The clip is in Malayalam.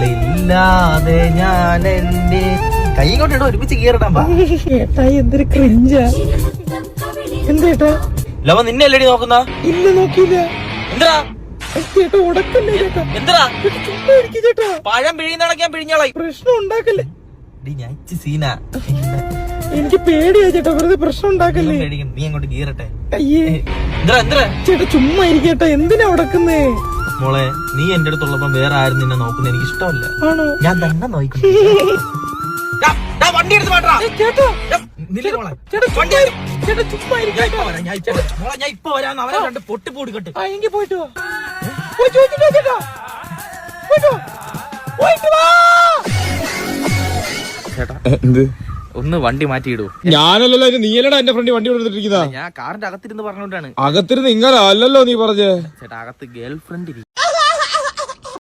അവളില്ലാതെ ഞാൻ എന്റെ കൈ കൊണ്ടിട്ട് ഒരുമിച്ച് പാ. ഏട്ടാ എന്തൊരു ക്രിഞ്ചാ എന്തേട്ടാ ലവ നിന്നെ അല്ലടി നോക്കുന്ന? ഇല്ല നോക്കിയില്ല. എന്താ ചേട്ടാ ഉടക്കല്ലേ ചേട്ടാ. എന്താ ചേട്ടാ, പഴം പിഴിയുന്നടക്കാൻ പിഴിഞ്ഞോളായി പ്രശ്നം ഉണ്ടാക്കല്ലേ. ഡി ഞാൻ ഇച്ചി സീനാ. എനിക്ക് പേടിയാ ചേട്ടാ വെറുതെ പ്രശ്നം ഉണ്ടാക്കല്ലേ. നീ അങ്ങോട്ട് കീറട്ടെ. അയ്യേ. എന്താ എന്താ ചേട്ടാ ചുമ്മാ ഇരിക്കട്ടെ എന്തിനാ ഉടക്കുന്നേ? മോളെ നീ എന്റെ അടുത്തുള്ളപ്പം വേറെ ആരും നിന്നെ നോക്കുന്ന എനിക്ക് ഇഷ്ടമല്ല. ഞാൻ തന്നെ നോക്കും വണ്ടി എടുത്ത് മാറ്റാ ചേട്ടാ. ഞാൻ ഇപ്പൊ അവരെ രണ്ട് പൊട്ടി പൂടിക്കട്ടെ. ആ എങ്കിൽ പോയിട്ട് ചേട്ടാ. എന്ത്? ഒന്ന് വണ്ടി മാറ്റിയിടൂ. ഞാനല്ലല്ലോ അതിന് നീയല്ലടാ എന്റെ ഫ്രണ്ട് വണ്ടി കൊടുത്തിട്ടിരിക്കുന്ന ഞാൻ കാറിന്റെ അകത്തിരുന്ന് പറഞ്ഞോണ്ടാണ്. അകത്തിരുന്ന് ഇങ്ങനെ അല്ലല്ലോ നീ പറഞ്ഞേ. ചേട്ടാ അകത്ത് ഗേൾ ഫ്രണ്ട്